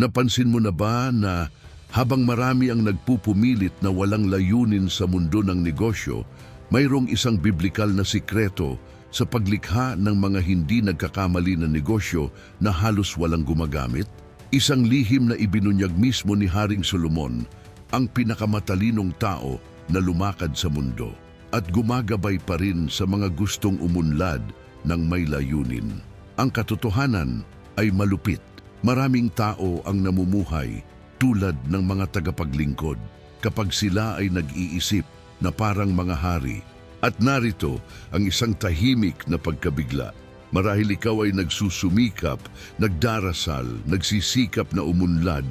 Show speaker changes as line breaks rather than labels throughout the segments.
Napansin mo na ba na habang marami ang nagpupumilit na walang layunin sa mundo ng negosyo, mayroong isang biblikal na sikreto sa paglikha ng mga hindi nagkakamali na negosyo na halos walang gumagamit? Isang lihim na ibinunyag mismo ni Haring Solomon, ang pinakamatalinong tao na lumakad sa mundo at gumagabay pa rin sa mga gustong umunlad ng may layunin. Ang katotohanan ay malupit. Maraming tao ang namumuhay tulad ng mga tagapaglingkod kapag sila ay nag-iisip na parang mga hari. At narito ang isang tahimik na pagkabigla. Marahil ikaw ay nagsusumikap, nagdarasal, nagsisikap na umunlad,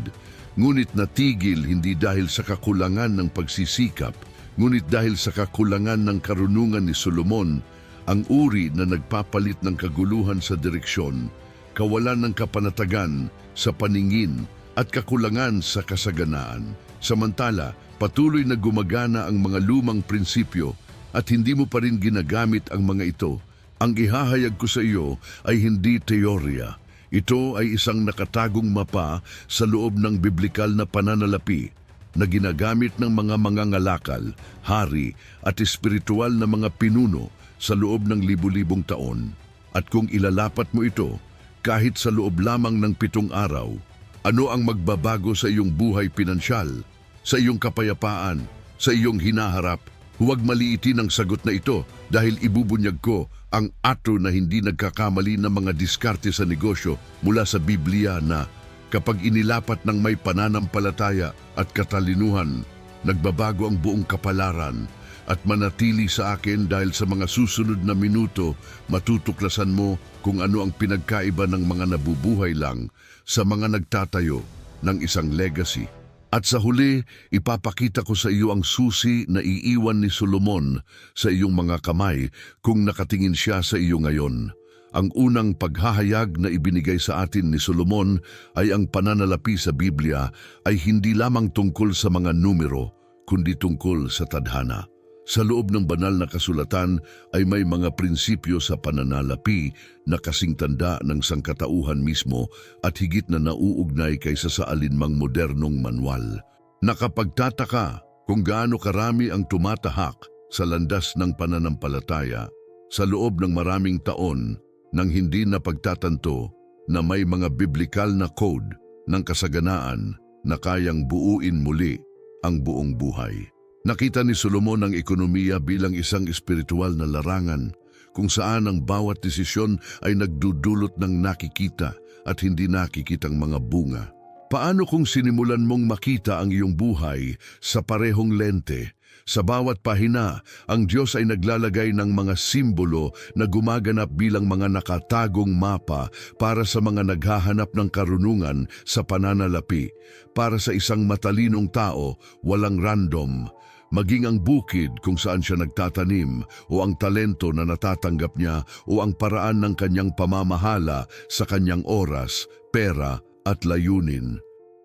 ngunit natigil hindi dahil sa kakulangan ng pagsisikap, ngunit dahil sa kakulangan ng karunungan ni Solomon, ang uri na nagpapalit ng kaguluhan sa direksyon, kawalan ng kapanatagan sa paningin at kakulangan sa kasaganaan. Samantala, patuloy na gumagana ang mga lumang prinsipyo at hindi mo pa rin ginagamit ang mga ito. Ang ihahayag ko sa iyo ay hindi teorya. Ito ay isang nakatagong mapa sa loob ng biblikal na pananalapi na ginagamit ng mga mangangalakal, hari at espiritual na mga pinuno sa loob ng libu-libong taon. At kung ilalapat mo ito, kahit sa loob lamang ng pitong araw, ano ang magbabago sa iyong buhay pinansyal, sa iyong kapayapaan, sa iyong hinaharap? Huwag maliitin ang sagot na ito dahil ibubunyag ko ang ato na hindi nagkakamali ng mga diskarte sa negosyo mula sa Biblia na kapag inilapat ng may pananampalataya at katalinuhan, nagbabago ang buong kapalaran at manatili sa akin dahil sa mga susunod na minuto, matutuklasan mo kung ano ang pinagkaiba ng mga nabubuhay lang sa mga nagtatayo ng isang legacy. At sa huli, ipapakita ko sa iyo ang susi na iiwan ni Solomon sa iyong mga kamay kung nakatingin siya sa iyo ngayon. Ang unang paghahayag na ibinigay sa atin ni Solomon ay ang pananalapi sa Biblia ay hindi lamang tungkol sa mga numero, kundi tungkol sa tadhana. Sa loob ng banal na kasulatan ay may mga prinsipyo sa pananalapi na kasing tanda ng sangkatauhan mismo at higit na nauugnay kaysa sa alinmang modernong manual. Nakapagtataka kung gaano karami ang tumatahak sa landas ng pananampalataya sa loob ng maraming taon nang hindi na pagtatanto na may mga biblikal na code ng kasaganaan na kayang buuin muli ang buong buhay. Nakita ni Solomon ang ekonomiya bilang isang espiritual na larangan kung saan ang bawat desisyon ay nagdudulot ng nakikita at hindi nakikitang mga bunga. Paano kung sinimulan mong makita ang iyong buhay sa parehong lente? Sa bawat pahina, ang Diyos ay naglalagay ng mga simbolo na gumaganap bilang mga nakatagong mapa para sa mga naghahanap ng karunungan sa pananalapi. Para sa isang matalinong tao, walang random. Maging ang bukid kung saan siya nagtatanim o ang talento na natatanggap niya o ang paraan ng kanyang pamamahala sa kanyang oras, pera at layunin.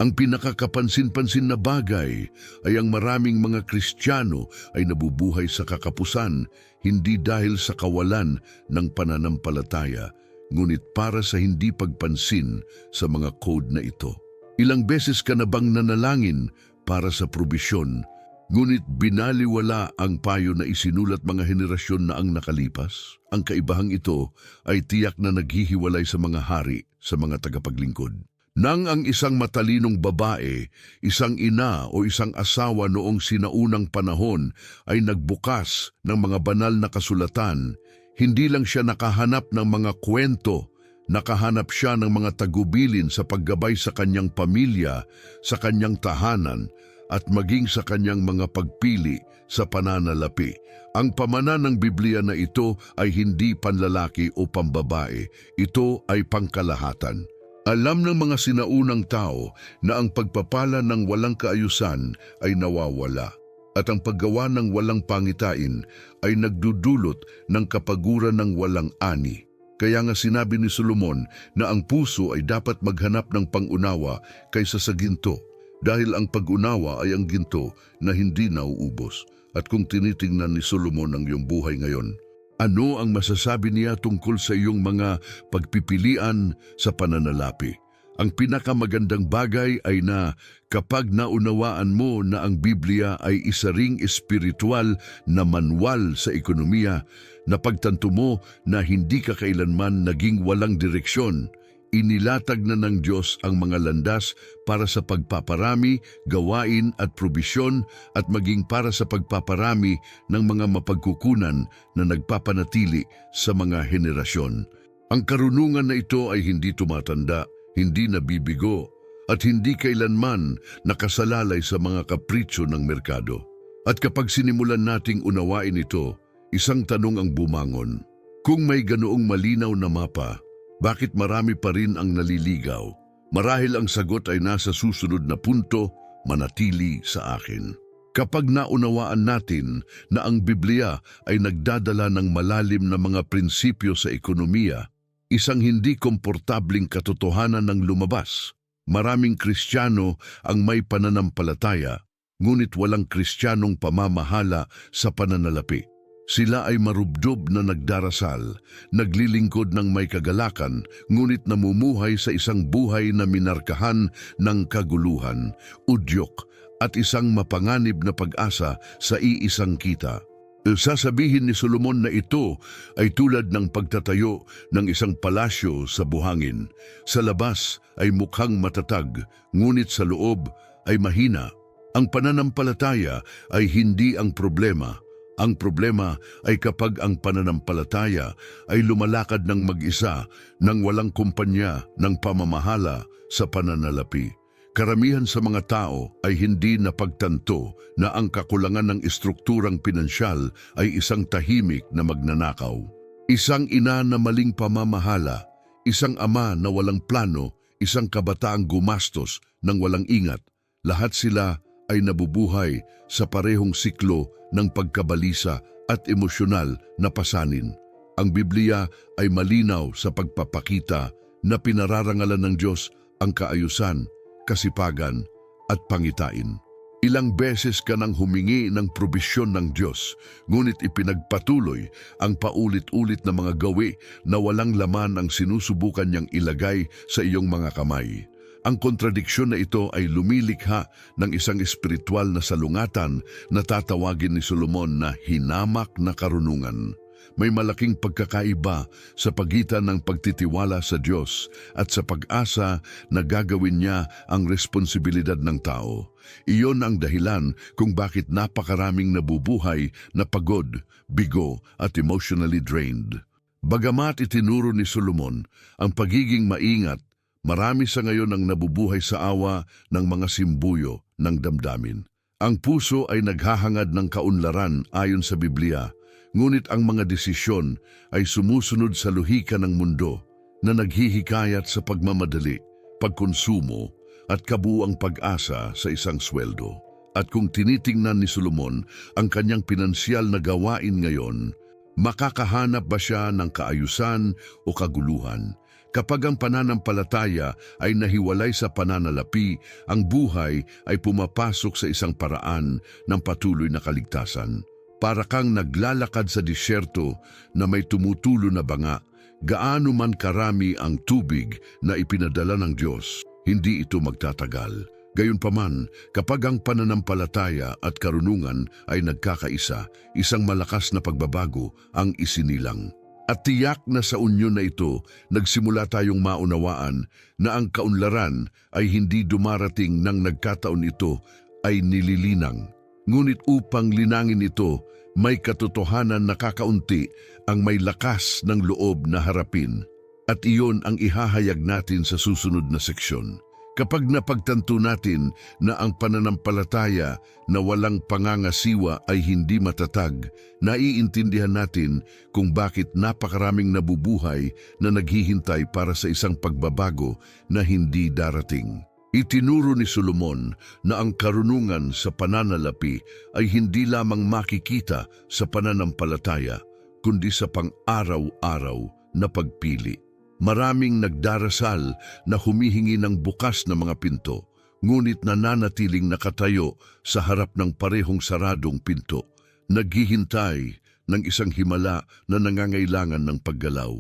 Ang pinakakapansin-pansin na bagay ay ang maraming mga Kristiyano ay nabubuhay sa kakapusan hindi dahil sa kawalan ng pananampalataya, ngunit para sa hindi pagpansin sa mga code na ito. Ilang beses ka na bang nanalangin para sa probisyon, ngunit binaliwala ang payo na isinulat mga henerasyon na ang nakalipas? Ang kaibahang ito ay tiyak na naghihiwalay sa mga hari, sa mga tagapaglingkod. Nang ang isang matalinong babae, isang ina o isang asawa noong sinaunang panahon ay nagbukas ng mga banal na kasulatan, hindi lang siya nakahanap ng mga kwento, nakahanap siya ng mga tagubilin sa paggabay sa kanyang pamilya, sa kanyang tahanan, at maging sa kanyang mga pagpili sa pananalapi. Ang pamana ng Biblia na ito ay hindi panlalaki o pambabae, ito ay pangkalahatan. Alam ng mga sinaunang tao na ang pagpapala ng walang kaayusan ay nawawala at ang paggawa ng walang pangitain ay nagdudulot ng kapaguran ng walang ani. Kaya nga sinabi ni Solomon na ang puso ay dapat maghanap ng pangunawa kaysa sa ginto dahil ang pag-unawa ay ang ginto na hindi nauubos. At kung tinitingnan ni Solomon ang iyong buhay ngayon, ano ang masasabi niya tungkol sa iyong mga pagpipilian sa pananalapi? Ang pinakamagandang bagay ay na kapag naunawaan mo na ang Biblia ay isa ring espiritual na manual sa ekonomiya, napagtanto mo na hindi ka kailanman naging walang direksyon. Inilatag na ng Diyos ang mga landas para sa pagpaparami, gawain at probisyon at maging para sa pagpaparami ng mga mapagkukunan na nagpapanatili sa mga henerasyon. Ang karunungan na ito ay hindi tumatanda, hindi nabibigo, at hindi kailanman nakasalalay sa mga kapritsyo ng merkado. At kapag sinimulan nating unawain ito, isang tanong ang bumangon. Kung may ganoong malinaw na mapa, bakit marami pa rin ang naliligaw? Marahil ang sagot ay nasa susunod na punto, manatili sa akin. Kapag naunawaan natin na ang Biblia ay nagdadala ng malalim na mga prinsipyo sa ekonomiya, isang hindi komportabling katotohanan ng lumabas. Maraming Kristiyano ang may pananampalataya, ngunit walang Kristiyanong pamamahala sa pananalapi. Sila ay marubdob na nagdarasal, naglilingkod ng may kagalakan, ngunit namumuhay sa isang buhay na minarkahan ng kaguluhan, udyok, at isang mapanganib na pag-asa sa iisang kita. Sasabihin ni Solomon na ito ay tulad ng pagtatayo ng isang palasyo sa buhangin. Sa labas ay mukhang matatag, ngunit sa loob ay mahina. Ang pananampalataya ay hindi ang problema. Ang problema ay kapag ang pananampalataya ay lumalakad ng mag-isa nang walang kumpanya ng pamamahala sa pananalapi. Karamihan sa mga tao ay hindi napagtanto na ang kakulangan ng estrukturang pinansyal ay isang tahimik na magnanakaw. Isang ina na maling pamamahala, isang ama na walang plano, isang kabataang gumastos ng walang ingat. Lahat sila ay nabubuhay sa parehong siklo ng pagkabalisa at emosyonal na pasanin. Ang Biblia ay malinaw sa pagpapakita na pinararangalan ng Diyos ang kaayusan, kasipagan at pangitain. Ilang beses ka nang humingi ng probisyon ng Diyos, ngunit ipinagpatuloy ang paulit-ulit na mga gawi na walang laman ang sinusubukan niyang ilagay sa iyong mga kamay. Ang kontradiksyon na ito ay lumilikha ng isang espiritual na salungatan na tatawagin ni Solomon na hinamak na karunungan. May malaking pagkakaiba sa pagitan ng pagtitiwala sa Diyos at sa pag-asa na gagawin niya ang responsibilidad ng tao. Iyon ang dahilan kung bakit napakaraming nabubuhay na pagod, bigo at emotionally drained. Bagamat itinuro ni Solomon ang pagiging maingat Marami sa ngayon ang nabubuhay sa awa ng mga simbuyo ng damdamin. Ang puso ay naghahangad ng kaunlaran ayon sa Biblia, ngunit ang mga desisyon ay sumusunod sa luhika ng mundo na naghihikayat sa pagmamadali, pagkonsumo at kabuang pag-asa sa isang sweldo. At kung tinitingnan ni Solomon ang kanyang pinansyal na gawain ngayon, makakahanap ba siya ng kaayusan o kaguluhan? Kapag ang pananampalataya ay nahiwalay sa pananalapi, ang buhay ay pumapasok sa isang paraan ng patuloy na kaligtasan. Para kang naglalakad sa disyerto na may tumutulo na banga, gaano man karami ang tubig na ipinadala ng Diyos, hindi ito magtatagal. Gayunpaman, kapag ang pananampalataya at karunungan ay nagkakaisa, isang malakas na pagbabago ang isinilang. At tiyak na sa unyo na ito, nagsimula tayong maunawaan na ang kaunlaran ay hindi dumarating nang nagkataon ito ay nililinang. Ngunit upang linangin ito, may katotohanan na kakaunti ang may lakas ng loob na harapin. At iyon ang ihahayag natin sa susunod na seksyon. Kapag napagtanto natin na ang pananampalataya na walang pangangasiwa ay hindi matatag, naiintindihan natin kung bakit napakaraming nabubuhay na naghihintay para sa isang pagbabago na hindi darating. Itinuro ni Solomon na ang karunungan sa pananalapi ay hindi lamang makikita sa pananampalataya, kundi sa pang-araw-araw na pagpili. Maraming nagdarasal na humihingi ng bukas na mga pinto, ngunit nananatiling nakatayo sa harap ng parehong saradong pinto, naghihintay ng isang himala na nangangailangan ng paggalaw.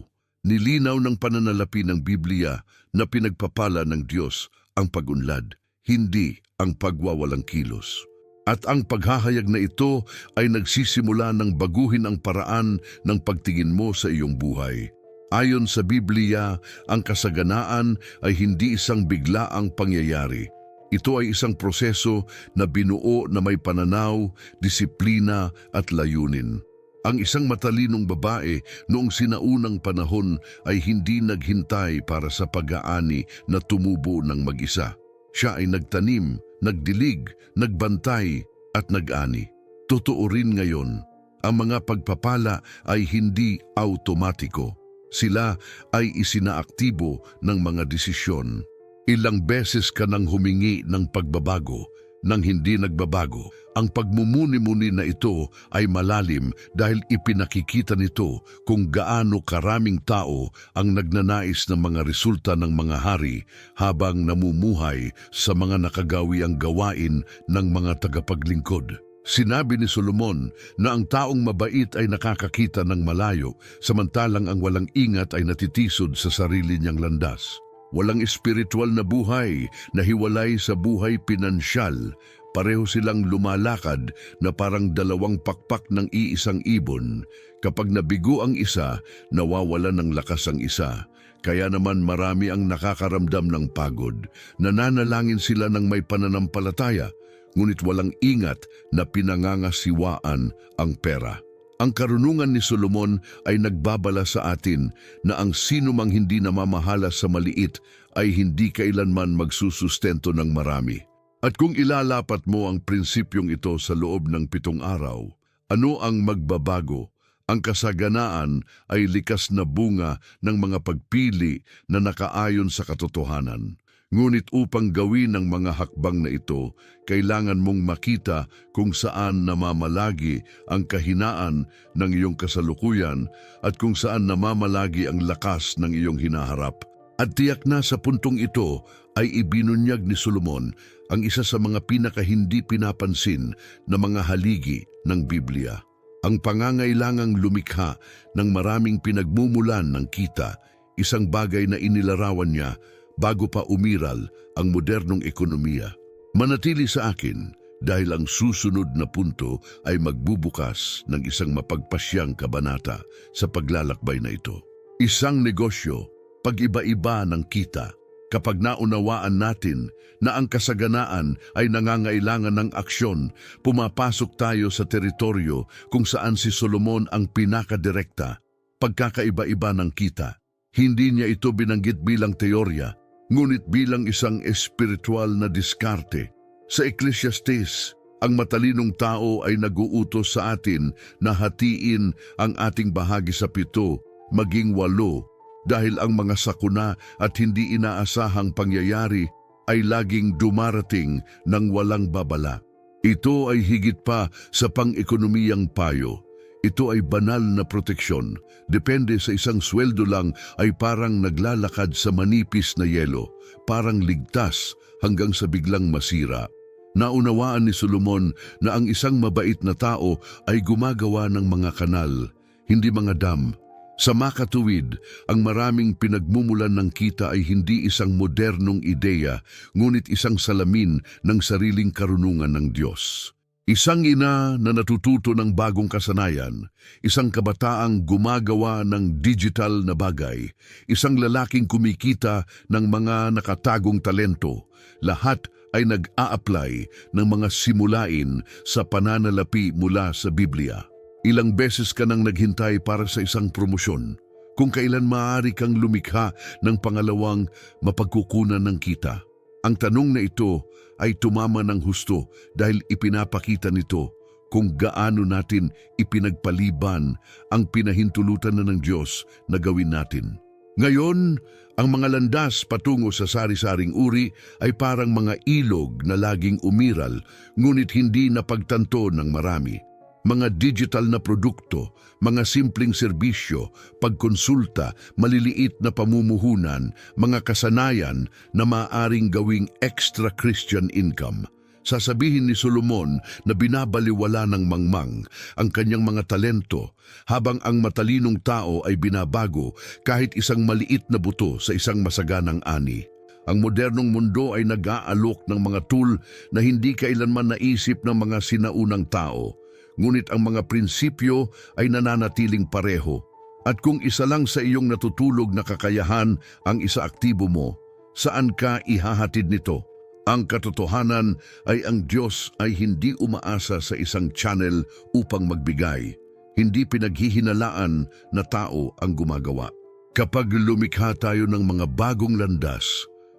Nilinaw ng pananalapi ng Biblia na pinagpapala ng Diyos ang pagunlad, hindi ang pagwawalang kilos. At ang paghahayag na ito ay nagsisimula ng baguhin ang paraan ng pagtingin mo sa iyong buhay. Ayon sa Biblia, ang kasaganaan ay hindi isang biglaang pangyayari. Ito ay isang proseso na binuo na may pananaw, disiplina at layunin. Ang isang matalinong babae noong sinaunang panahon ay hindi naghintay para sa pag-aani na tumubo ng mag-isa. Siya ay nagtanim, nagdilig, nagbantay at nag-ani. Totoo rin ngayon, ang mga pagpapala ay hindi automatiko. Sila ay isinaaktibo ng mga desisyon. Ilang beses ka nang humingi ng pagbabago nang hindi nagbabago. Ang pagmumuni-muni na ito ay malalim dahil ipinakikita nito kung gaano karaming tao ang nagnanais ng mga resulta ng mga hari habang namumuhay sa mga nakagawiang gawain ng mga tagapaglingkod. Sinabi ni Solomon na ang taong mabait ay nakakakita ng malayo, samantalang ang walang ingat ay natitisod sa sarili niyang landas. Walang espiritual na buhay na hiwalay sa buhay pinansyal. Pareho silang lumalakad na parang dalawang pakpak ng iisang ibon. Kapag nabigo ang isa, nawawala ng lakas ang isa. Kaya naman marami ang nakakaramdam ng pagod. Nananalangin sila ng may pananampalataya, ngunit walang ingat na pinangangasiwaan ang pera. Ang karunungan ni Solomon ay nagbabala sa atin na ang sino mang hindi namamahala sa maliit ay hindi kailanman magsusustento ng marami. At kung ilalapat mo ang prinsipyong ito sa loob ng pitong araw, ano ang magbabago? Ang kasaganaan ay likas na bunga ng mga pagpili na nakaayon sa katotohanan. Ngunit upang gawin ang mga hakbang na ito, kailangan mong makita kung saan namamalagi ang kahinaan ng iyong kasalukuyan at kung saan namamalagi ang lakas ng iyong hinaharap. At tiyak na sa puntong ito ay ibinunyag ni Solomon ang isa sa mga pinakahindi pinapansin na mga haligi ng Biblia. Ang pangangailangang lumikha ng maraming pinagmumulan ng kita, isang bagay na inilarawan niya bago pa umiral ang modernong ekonomiya. Manatili sa akin dahil ang susunod na punto ay magbubukas ng isang mapagpasyang kabanata sa paglalakbay na ito. Isang negosyo, pag-iba-iba ng kita. Kapag naunawaan natin na ang kasaganaan ay nangangailangan ng aksyon, pumapasok tayo sa teritoryo kung saan si Solomon ang pinakadirekta. Pagkakaiba-iba ng kita. Hindi niya ito binanggit bilang teorya, ngunit bilang isang espiritual na diskarte. Sa Ecclesiastes, ang matalinong tao ay naguutos sa atin na hatiin ang ating bahagi sa pito, maging walo, dahil ang mga sakuna at hindi inaasahang pangyayari ay laging dumarating ng walang babala. Ito ay higit pa sa pang-ekonomiyang payo. Ito ay banal na proteksyon. Depende sa isang sweldo lang ay parang naglalakad sa manipis na yelo, parang ligtas hanggang sa biglang masira. Naunawaan ni Solomon na ang isang mabait na tao ay gumagawa ng mga kanal, hindi mga dam. Sa makatuwid, ang maraming pinagmumulan ng kita ay hindi isang modernong ideya, ngunit isang salamin ng sariling karunungan ng Diyos. Isang ina na natututo ng bagong kasanayan, isang kabataang gumagawa ng digital na bagay, isang lalaking kumikita ng mga nakatagong talento, lahat ay nag-a-apply ng mga simulain sa pananalapi mula sa Biblia. Ilang beses ka nang naghintay para sa isang promosyon, kung kailan maaari kang lumikha ng pangalawang mapagkukunan ng kita. Ang tanong na ito ay tumama ng husto dahil ipinapakita nito kung gaano natin ipinagpaliban ang pinahintulutan na ng Diyos na gawin natin. Ngayon, ang mga landas patungo sa sari-saring uri ay parang mga ilog na laging umiral ngunit hindi napagtanto ng marami. Mga digital na produkto, mga simpleng serbisyo, pagkonsulta, maliliit na pamumuhunan, mga kasanayan na maaring gawing extra Christian income. Sasabihin ni Solomon na binabaliwala ng mangmang ang kanyang mga talento habang ang matalinong tao ay binabago kahit isang maliit na buto sa isang masaganang ani. Ang modernong mundo ay nag-aalok ng mga tool na hindi kailanman naisip ng mga sinaunang tao. Ngunit ang mga prinsipyo ay nananatiling pareho. At kung isa lang sa iyong natutulog na kakayahan ang isa aktibo mo, saan ka ihahatid nito? Ang katotohanan ay ang Diyos ay hindi umaasa sa isang channel upang magbigay. Hindi pinaghihinalaan na tao ang gumagawa. Kapag lumikha tayo ng mga bagong landas,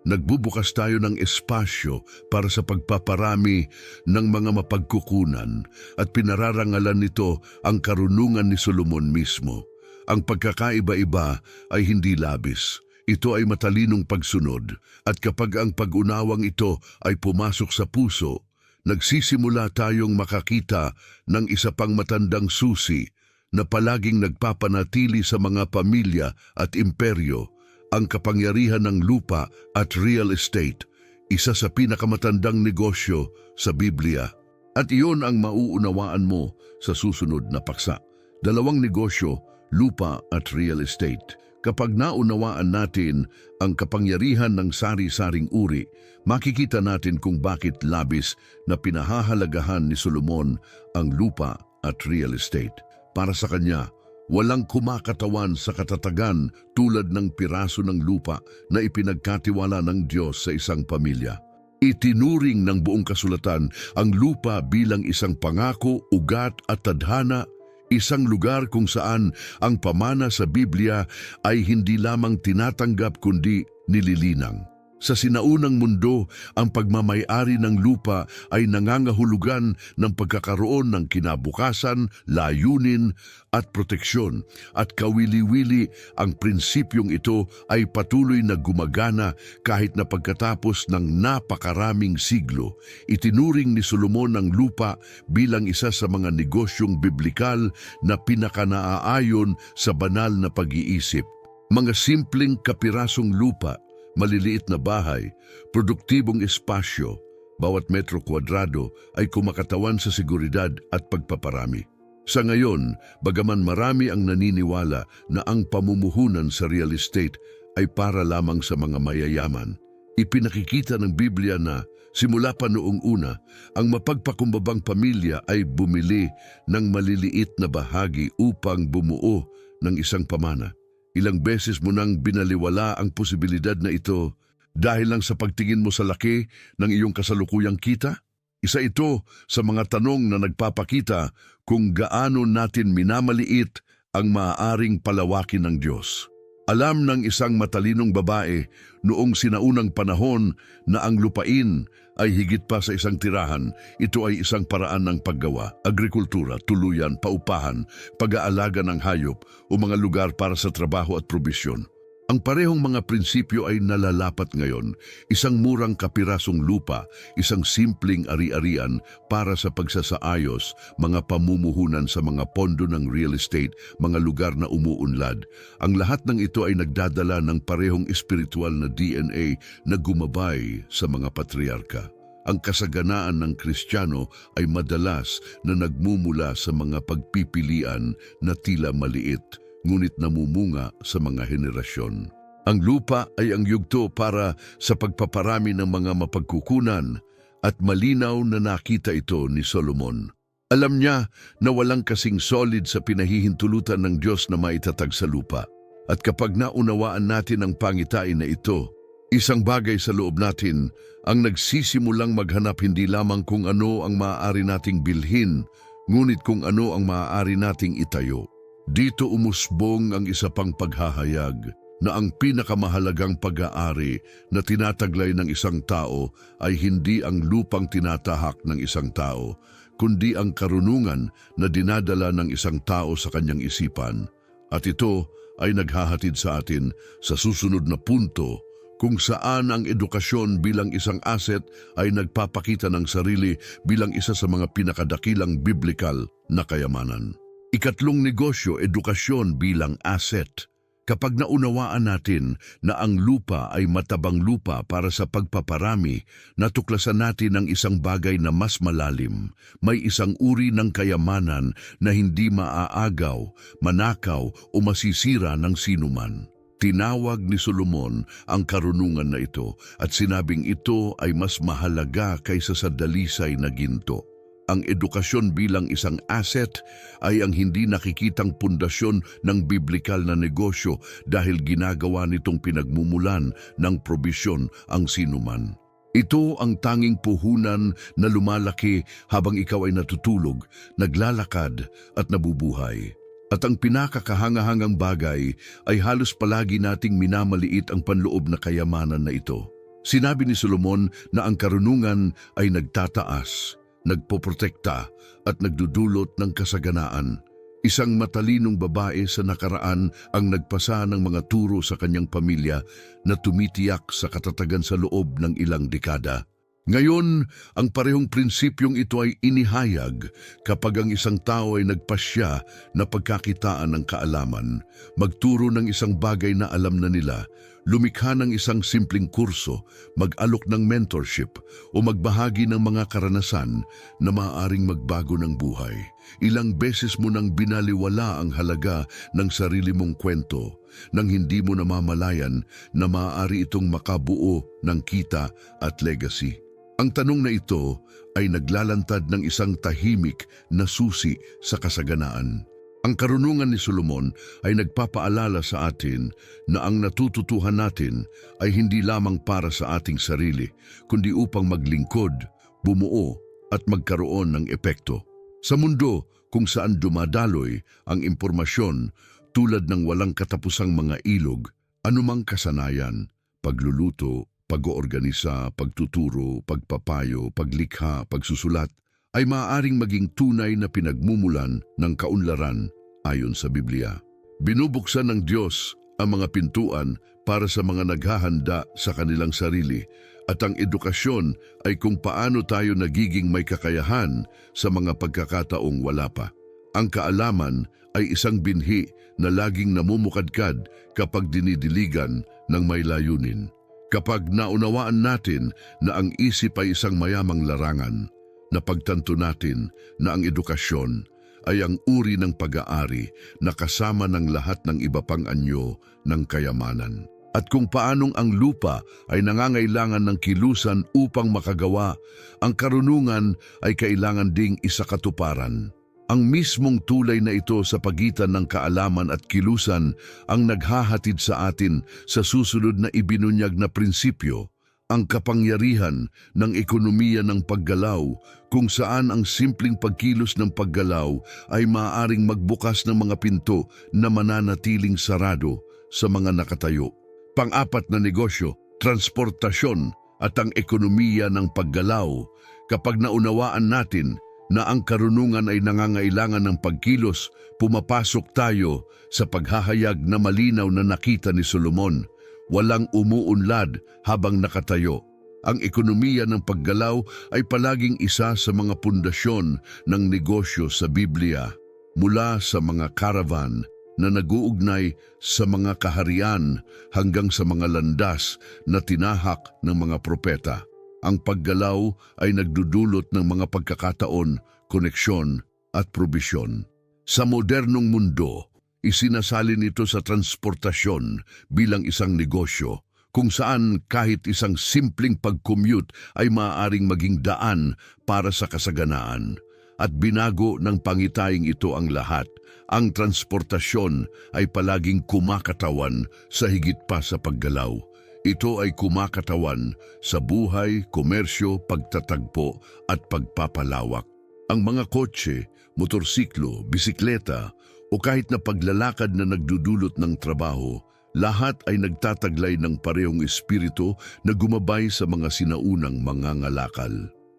nagbubukas tayo ng espasyo para sa pagpaparami ng mga mapagkukunan at pinararangalan nito ang karunungan ni Solomon mismo. Ang pagkakaiba-iba ay hindi labis. Ito ay matalinong pagsunod at kapag ang pag-unawang ito ay pumasok sa puso, nagsisimula tayong makakita ng isa pang matandang susi na palaging nagpapanatili sa mga pamilya at imperyo, ang kapangyarihan ng lupa at real estate, isa sa pinakamatandang negosyo sa Biblia. At iyon ang mauunawaan mo sa susunod na paksa. Dalawang negosyo, lupa at real estate. Kapag naunawaan natin ang kapangyarihan ng sari-saring uri, makikita natin kung bakit labis na pinahahalagahan ni Solomon ang lupa at real estate. Para sa kanya, walang kumakatawan sa katatagan tulad ng piraso ng lupa na ipinagkatiwala ng Diyos sa isang pamilya. Itinuring ng buong kasulatan ang lupa bilang isang pangako, ugat at tadhana Isang lugar kung saan ang pamana sa Biblia ay hindi lamang tinatanggap kundi nililinang. Sa sinaunang mundo, ang pagmamayari ng lupa ay nangangahulugan ng pagkakaroon ng kinabukasan, layunin at proteksyon. At kawili-wili ang prinsipyong ito ay patuloy na gumagana kahit na pagkatapos ng napakaraming siglo. Itinuring ni Solomon ang lupa bilang isa sa mga negosyong biblikal na pinakanaayon sa banal na pag-iisip. Mga simpleng kapirasong lupa maliliit na bahay, produktibong espasyo, bawat metro kwadrado ay kumakatawan sa seguridad at pagpaparami. Sa ngayon, bagaman marami ang naniniwala na ang pamumuhunan sa real estate ay para lamang sa mga mayayaman, ipinakikita ng Biblia na simula pa noong una, ang mapagpakumbabang pamilya ay bumili ng maliliit na bahagi upang bumuo ng isang pamana. Ilang beses mo nang binaliwala ang posibilidad na ito dahil lang sa pagtingin mo sa laki ng iyong kasalukuyang kita? Isa ito sa mga tanong na nagpapakita kung gaano natin minamaliit ang maaaring palawakin ng Diyos. Alam ng isang matalinong babae noong sinaunang panahon na ang lupain ay higit pa sa isang tirahan. Ito ay isang paraan ng paggawa, agrikultura, tuluyan, paupahan, pag-aalaga ng hayop o mga lugar para sa trabaho at probisyon. Ang parehong mga prinsipyo ay nalalapat ngayon, isang murang kapirasong lupa, isang simpleng ari-arian para sa pagsasaayos, mga pamumuhunan sa mga pondo ng real estate, mga lugar na umuunlad. Ang lahat ng ito ay nagdadala ng parehong espiritual na DNA na gumabay sa mga patriarka. Ang kasaganaan ng Kristiyano ay madalas na nagmumula sa mga pagpipilian na tila maliit ngunit namumunga sa mga henerasyon. Ang lupa ay ang yugto para sa pagpaparami ng mga mapagkukunan at malinaw na nakita ito ni Solomon. Alam niya na walang kasing solid sa pinahihintulutan ng Diyos na maitatag sa lupa. At kapag naunawaan natin ang pangitain na ito, isang bagay sa loob natin ang nagsisimulang maghanap hindi lamang kung ano ang maaari nating bilhin, ngunit kung ano ang maaari nating itayo. Dito umusbong ang isa pang paghahayag na ang pinakamahalagang pag-aari na tinataglay ng isang tao ay hindi ang lupang tinatahak ng isang tao, kundi ang karunungan na dinadala ng isang tao sa kanyang isipan. At ito ay naghahatid sa atin sa susunod na punto kung saan ang edukasyon bilang isang asset ay nagpapakita ng sarili bilang isa sa mga pinakadakilang biblikal na kayamanan. Ikatlong negosyo, edukasyon bilang asset. Kapag naunawaan natin na ang lupa ay matabang lupa para sa pagpaparami, natuklasan natin ang isang bagay na mas malalim. May isang uri ng kayamanan na hindi maaagaw, manakaw o masisira ng sinuman. Tinawag ni Solomon ang karunungan na ito at sinabing ito ay mas mahalaga kaysa sa dalisay na ginto. Ang edukasyon bilang isang asset ay ang hindi nakikitang pundasyon ng biblikal na negosyo dahil ginagawa nitong pinagmumulan ng probisyon ang sinuman. Ito ang tanging puhunan na lumalaki habang ikaw ay natutulog, naglalakad at nabubuhay. At ang pinakakahangahangang bagay ay halos palagi nating minamaliit ang panloob na kayamanan na ito. Sinabi ni Solomon na ang karunungan ay nagtataas, nagpoprotekta at nagdudulot ng kasaganaan. Isang matalinong babae sa nakaraan ang nagpasa ng mga turo sa kanyang pamilya na tumitiyak sa katatagan sa loob ng ilang dekada. Ngayon, ang parehong prinsipyong ito ay inihayag kapag ang isang tao ay nagpasya na pagkakitaan ng kaalaman, magturo ng isang bagay na alam na nila, lumikha ng isang simpleng kurso, mag-alok ng mentorship o magbahagi ng mga karanasan na maaaring magbago ng buhay. Ilang beses mo nang binaliwala ang halaga ng sarili mong kwento nang hindi mo namamalayan na maaari itong makabuo ng kita at legacy. Ang tanong na ito ay naglalantad ng isang tahimik na susi sa kasaganaan. Ang karunungan ni Solomon ay nagpapaalala sa atin na ang natututuhan natin ay hindi lamang para sa ating sarili, kundi upang maglingkod, bumuo at magkaroon ng epekto. Sa mundo kung saan dumadaloy ang impormasyon tulad ng walang katapusang mga ilog, anumang kasanayan, pagluluto, pag-oorganisa, pagtuturo, pagpapayo, paglikha, pagsusulat, ay maaaring maging tunay na pinagmumulan ng kaunlaran ayon sa Biblia. Binubuksan ng Diyos ang mga pintuan para sa mga naghahanda sa kanilang sarili at ang edukasyon ay kung paano tayo nagiging may kakayahan sa mga pagkakataong wala pa. Ang kaalaman ay isang binhi na laging namumukadkad kapag dinidiligan ng may layunin. Kapag naunawaan natin na ang isip ay isang mayamang larangan, napagtanto natin na ang edukasyon ay ang uri ng pag-aari na kasama ng lahat ng iba pang anyo ng kayamanan. At kung paanong ang lupa ay nangangailangan ng kilusan upang makagawa, ang karunungan ay kailangan ding isakatuparan. Ang mismong tulay na ito sa pagitan ng kaalaman at kilusan ang naghahatid sa atin sa susunod na ibinunyag na prinsipyo, ang kapangyarihan ng ekonomiya ng paggalaw kung saan ang simpleng pagkilos ng paggalaw ay maaaring magbukas ng mga pinto na mananatiling sarado sa mga nakatayo. Pang-apat na negosyo, transportasyon at ang ekonomiya ng paggalaw kapag naunawaan natin na ang karunungan ay nangangailangan ng pagkilos, pumapasok tayo sa paghahayag na malinaw na nakita ni Solomon. Walang umuunlad habang nakatayo. Ang ekonomiya ng paggalaw ay palaging isa sa mga pundasyon ng negosyo sa Biblia. Mula sa mga caravan na naguugnay sa mga kaharian hanggang sa mga landas na tinahak ng mga propeta. Ang paggalaw ay nagdudulot ng mga pagkakataon, koneksyon at probisyon. Sa modernong mundo, isinasalin ito sa transportasyon bilang isang negosyo kung saan kahit isang simpleng pag-commute ay maaaring maging daan para sa kasaganaan. At binago ng pangitaying ito ang lahat. Ang transportasyon ay palaging kumakatawan sa higit pa sa paggalaw. Ito ay kumakatawan sa buhay, komersyo, pagtatagpo at pagpapalawak. Ang mga kotse, motorsiklo, bisikleta o kahit na paglalakad na nagdudulot ng trabaho, lahat ay nagtataglay ng parehong espiritu na gumabay sa mga sinaunang mangangalakal.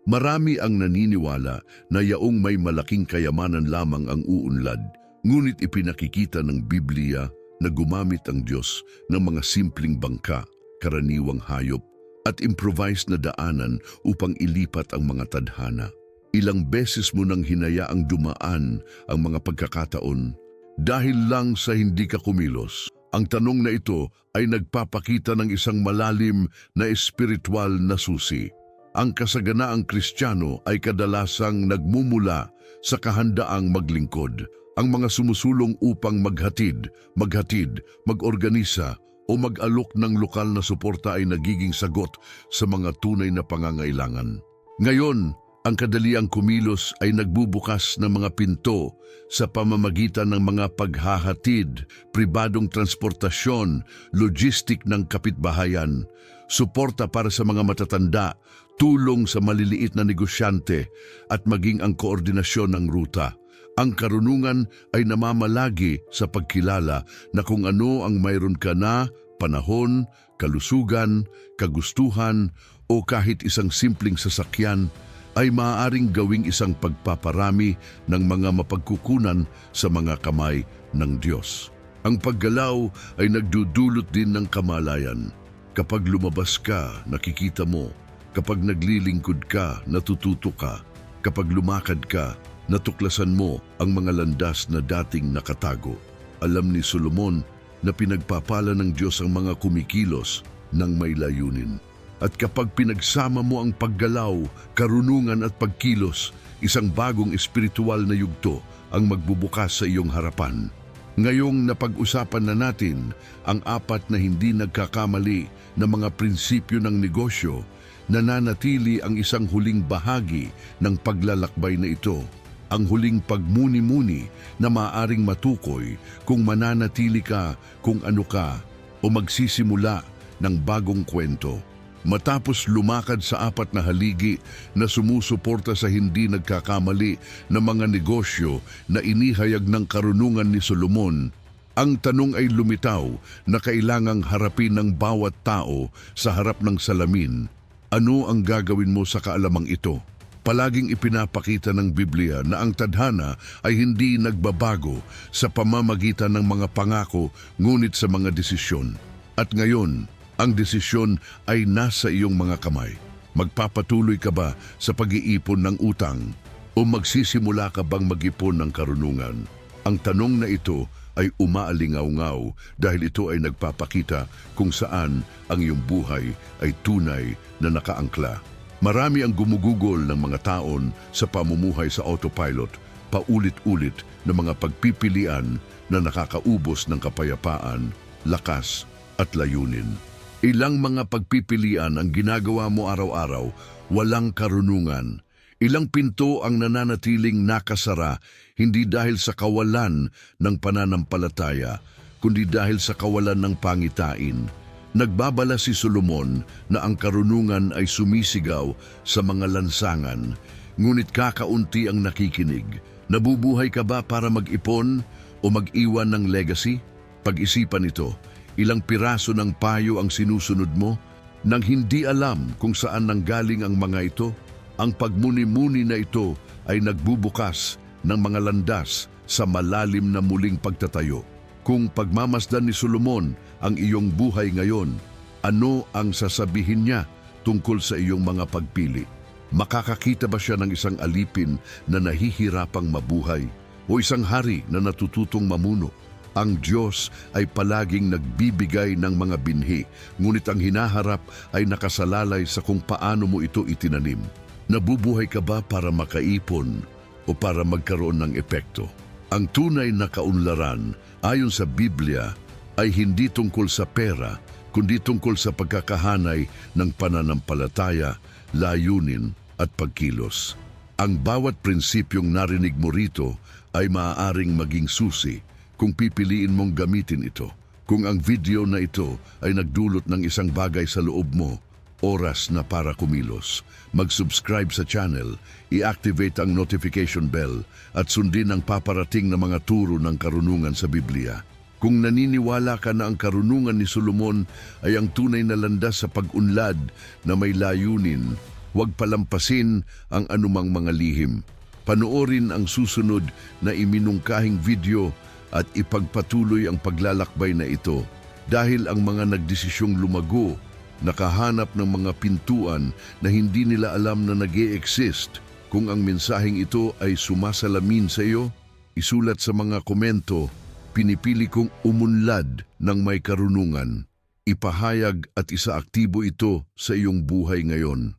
Marami ang naniniwala na yaong may malaking kayamanan lamang ang uunlad, ngunit ipinakikita ng Biblia na gumamit ang Diyos ng mga simpleng bangka karaniwang hayop at improvised na daanan upang ilipat ang mga tadhana. Ilang beses mo nang hinayaang dumaan ang mga pagkakataon dahil lang sa hindi ka kumilos. Ang tanong na ito ay nagpapakita ng isang malalim na espiritual na susi. Ang kasaganaang kristyano ay kadalasang nagmumula sa kahandaang maglingkod. Ang mga sumusulong upang maghatid, maghatid, magorganisa o mag-alok ng lokal na suporta ay nagiging sagot sa mga tunay na pangangailangan. Ngayon, ang kadaliang kumilos ay nagbubukas ng mga pinto sa pamamagitan ng mga paghahatid, pribadong transportasyon, logistik ng kapitbahayan, suporta para sa mga matatanda, tulong sa maliliit na negosyante at maging ang koordinasyon ng ruta. Ang karunungan ay namamalagi sa pagkilala na kung ano ang mayroon ka na, panahon, kalusugan, kagustuhan o kahit isang simpleng sasakyan ay maaaring gawing isang pagpaparami ng mga mapagkukunan sa mga kamay ng Diyos. Ang paggalaw ay nagdudulot din ng kamalayan. Kapag lumabas ka, nakikita mo. Kapag naglilingkod ka, natututo ka. Kapag lumakad ka, natuklasan mo ang mga landas na dating nakatago. Alam ni Solomon na pinagpapala ng Diyos ang mga kumikilos ng may layunin. At kapag pinagsama mo ang paggalaw, karunungan at pagkilos, isang bagong espiritual na yugto ang magbubukas sa iyong harapan. Ngayong napag-usapan na natin ang apat na hindi nagkakamali na mga prinsipyo ng negosyo, nananatili ang isang huling bahagi ng paglalakbay na ito. Ang huling pagmuni-muni na maaring matukoy kung mananatili ka kung ano ka o magsisimula ng bagong kwento. Matapos lumakad sa apat na haligi na sumusuporta sa hindi nagkakamali na mga negosyo na inihayag ng karunungan ni Solomon, ang tanong ay lumitaw na kailangang harapin ng bawat tao sa harap ng salamin. Ano ang gagawin mo sa kaalamang ito? Palaging ipinapakita ng Biblia na ang tadhana ay hindi nagbabago sa pamamagitan ng mga pangako ngunit sa mga desisyon. At ngayon, ang desisyon ay nasa iyong mga kamay. Magpapatuloy ka ba sa pag-iipon ng utang o magsisimula ka bang mag-ipon ng karunungan? Ang tanong na ito ay umaalingaw-ngaw dahil ito ay nagpapakita kung saan ang iyong buhay ay tunay na nakaangkla. Marami ang gumugugol ng mga taon sa pamumuhay sa autopilot, paulit-ulit na mga pagpipilian na nakakaubos ng kapayapaan, lakas at layunin. Ilang mga pagpipilian ang ginagawa mo araw-araw, walang karunungan. Ilang pinto ang nananatiling nakasara hindi dahil sa kawalan ng pananampalataya, kundi dahil sa kawalan ng pangitain. Nagbabala si Solomon na ang karunungan ay sumisigaw sa mga lansangan, ngunit kakaunti ang nakikinig. Nabubuhay ka ba para mag-ipon o mag-iwan ng legacy? Pag-isipan ito, ilang piraso ng payo ang sinusunod mo nang hindi alam kung saan nanggaling ang mga ito? Ang pagmuni-muni na ito ay nagbubukas ng mga landas sa malalim na muling pagtatayo. Kung pagmamasdan ni Solomon ang iyong buhay ngayon, ano ang sasabihin niya tungkol sa iyong mga pagpili? Makakakita ba siya ng isang alipin na nahihirapang mabuhay o isang hari na natututong mamuno? Ang Diyos ay palaging nagbibigay ng mga binhi, ngunit ang hinaharap ay nakasalalay sa kung paano mo ito itinanim. Nabubuhay ka ba para makaipon o para magkaroon ng epekto? Ang tunay na kaunlaran ayon sa Biblia ay hindi tungkol sa pera, kundi tungkol sa pagkakahanay ng pananampalataya, layunin at pagkilos. Ang bawat prinsipyong narinig mo rito ay maaaring maging susi kung pipiliin mong gamitin ito. Kung ang video na ito ay nagdulot ng isang bagay sa loob mo, oras na para kumilos. Mag-subscribe sa channel, i-activate ang notification bell at sundin ang paparating na mga turo ng karunungan sa Biblia. Kung naniniwala ka na ang karunungan ni Solomon ay ang tunay na landas sa pag-unlad na may layunin, huwag palampasin ang anumang mga lihim. Panoorin ang susunod na iminungkahing video at ipagpatuloy ang paglalakbay na ito dahil ang mga nagdesisyong lumago nakahanap ng mga pintuan na hindi nila alam na nag exist Kung ang mensaheng ito ay sumasalamin sa iyo, isulat sa mga komento, pinipili kong umunlad ng may karunungan. Ipahayag at isaaktibo ito sa iyong buhay ngayon.